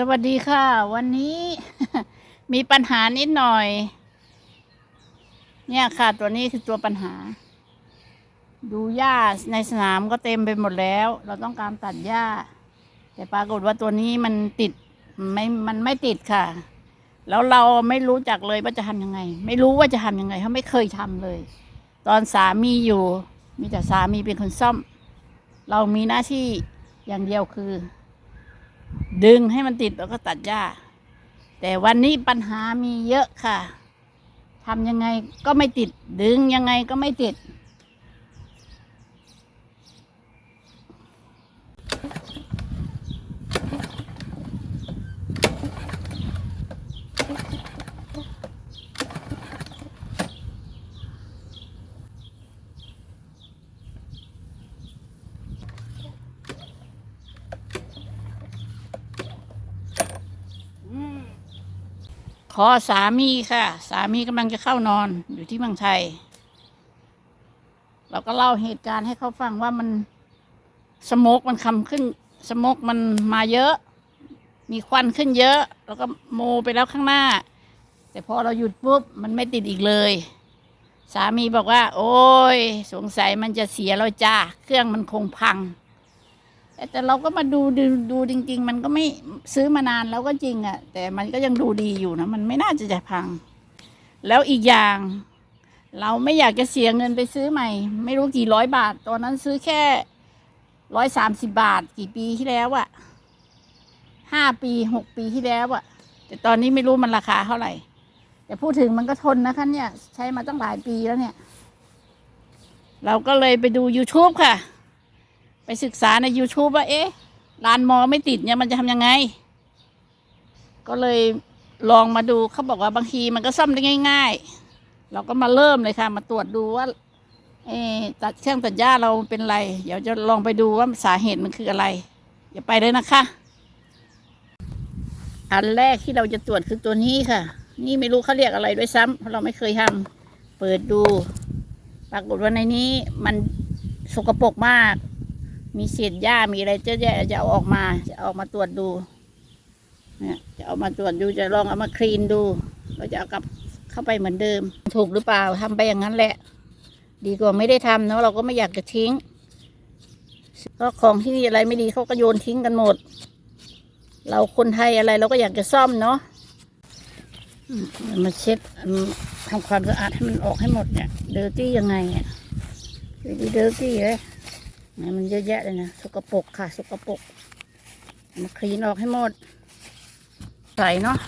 สวัสดีค่ะ วันนี้มีปัญหานิดหน่อย เนี่ยค่ะตัวนี้คือตัวปัญหา ดูหญ้าในสนามก็เต็มไปหมดแล้ว เราต้องการตัดหญ้า แต่ปรากฏว่าตัวนี้มันติดไม่มันไม่ติดค่ะ แล้วเราไม่รู้จักเลยว่าจะทำยังไง ไม่รู้ว่าจะทำยังไงเขาไม่เคยทำเลย ตอนสามีอยู่ มีแต่สามีเป็นคนซ่อม เรามีหน้าที่อย่างเดียวคือ ดึงให้มันติดแล้วก็ตัดหญ้า แต่วันนี้ปัญหามีเยอะค่ะทำยังไงก็ไม่ติด ดึงยังไงก็ไม่ติด อสามีค่ะ สามีกำลังจะเข้านอนอยู่ที่เมืองไทย เราก็เล่าเหตุการณ์ให้เขาฟังว่ามันสโมกมันคำขึ้นสโมกมันมาเยอะ มีควันขึ้นเยอะ แล้วก็โมไปแล้วข้างหน้า แต่พอเราหยุดปุ๊บมันไม่ติดอีกเลย สามีบอกว่า โอ้ย สงสัยมันจะเสียแล้วจ้าเครื่องมันคงพัง แต่เราก็มาดูดูดูจริง ๆ มันก็ไม่ซื้อมานานแล้วก็จริงอะ่ะ แต่มันก็ยังดูดีอยู่นะมันไม่น่าจะจะพัง แล้วอีกอย่าง เราไม่อยากจะเสียเงินไปซื้อใหม่ ไม่รู้กี่ร้อยบาท ตอนนั้นซื้อแค่ร้อยสามสิบบาท กี่ปีที่แล้วอะห้าปีหกปีที่แล้วอะแต่ตอนนี้ไม่รู้มันราคาเท่าไหร่ แต่พูดถึงมันก็ทนนะคะเนี่ย ใช้มาตั้งหลายปีแล้วเนี่ย เราก็เลยไปดู YouTube ค่ะ ไปศึกษาใน YouTube ว่าเอ๊ะร้านมอไม่ติดเนี่ยมันจะทำยังไง ก็เลยลองมาดูเขาบอกว่าบางทีมันก็ซ่อมได้ง่าย ๆ เราก็มาเริ่มเลยค่ะ มาตรวจดูว่าเอ๊ะตัดเครื่องตัดหญ้าเราเป็นไร เดี๋ยวจะลองไปดูว่าสาเหตุมันคืออะไร อย่าไปเลยนะคะ อันแรกที่เราจะตรวจคือตัวนี้ค่ะ นี่ไม่รู้เขาเรียกอะไรด้วยซ้ำเพราะเราไม่เคยทำเปิดดู ปรากฏว่าในนี้มันสกปรกมาก มีเศษหญ้ามีอะไรเยอะแยะจะเอาออกมา จะเอามาตรวจดู เนี่ยจะเอามาตรวจดูจะลองเอามาคลีนดูเราจะเอากลับเข้าไปเหมือนเดิม ถูกหรือเปล่าทำไปอย่างนั้นแหละ ดีกว่าไม่ได้ทำเนาะเราก็ไม่อยากจะทิ้งเพราะของที่นี่อะไรไม่ดีเขาก็โยนทิ้งกันหมด เราคนไทยอะไรเราก็อยากจะซ่อมเนาะมาเช็ดทำความสะอาดให้มันออกให้หมดเนี่ยเดอร์ตี้ยังไงเนี่ยดูเดอร์ตี้เลย มันเยอะแยะเลยนะสกปรกค่ะสกปรกมาคลีนออกให้หมด ใส่เนาะ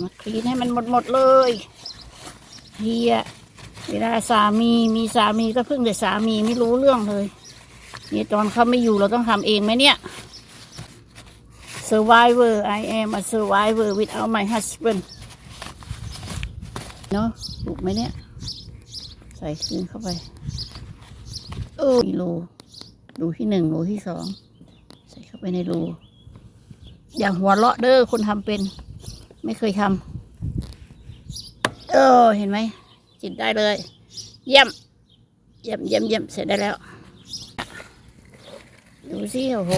มาคลีนให้มันหมดหมดเลยเฮียเวลาสามีมีสามีก็เพึ่งแต่สามีไม่รู้เรื่องเลยนี่ตอนเขาไม่อยู่เราต้องทำเองไหมเนี่ย survivor I am a survivor without my husband เนาะถูกไหมเนี่ย ใส่คืนเข้าไปเออมีรูรูที่หนึ่งรูที่สองใส่เข้าไปในรูอย่าหัวเราะเด้อคนทำเป็น ไม่เคยทำเออเห็นไหมจิตได้เลย เยี่ยมเยี่ยมเยี่ยมเยี่ยมเสร็จได้แล้ว ดูสิโอ้โห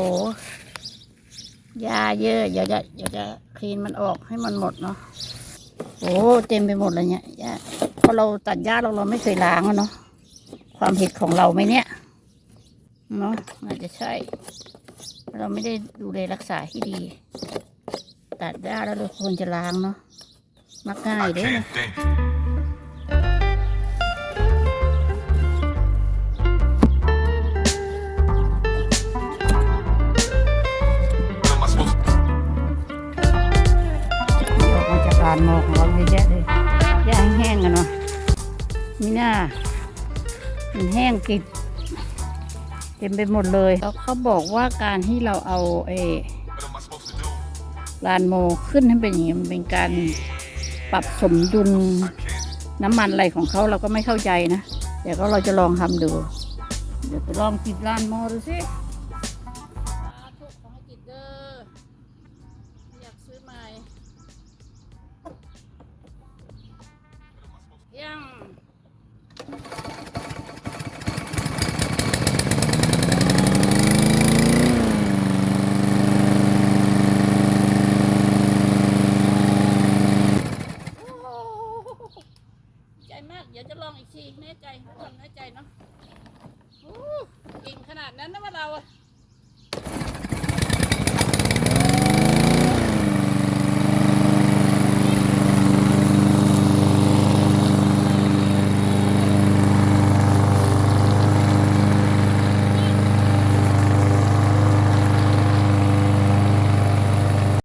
ยาเยอะเดี๋ยวจะเดี๋ยวจะคลีนมันออกให้มันหมดเนาะ โอ้เต็มไปหมดเลยเนี่ยหญ้าเพราะเราตัดหญ้าเราเราไม่เคยล้างอะเนาะความผิดของเราไหมเนี่ยเนาะอาจจะใช่ เราไม่ได้ดูแลรักษาที่ดี ตัดหญ้าแล้วเราควรจะล้างเนาะมักง่ายเด้อ Can't think. าจากลานหมอกของเราเยอะแยะเลยหญ้าแห้งกันเนาะมีหน้ามันแห้งกิดเต็มไปหมดเลยแล้วเขาบอกว่าการที่เราเอาเอลานโมขึ้นให้เป็นอย่างนี้มันเป็นการปรับสมดุลน้ำมันอะไรของเขาเราก็ไม่เข้าใจนะ เดี๋ยวก็เราจะลองทำดู เดี๋ยวจะลองจิบลานโมดูสิ นาดนั้นนะว่าเรา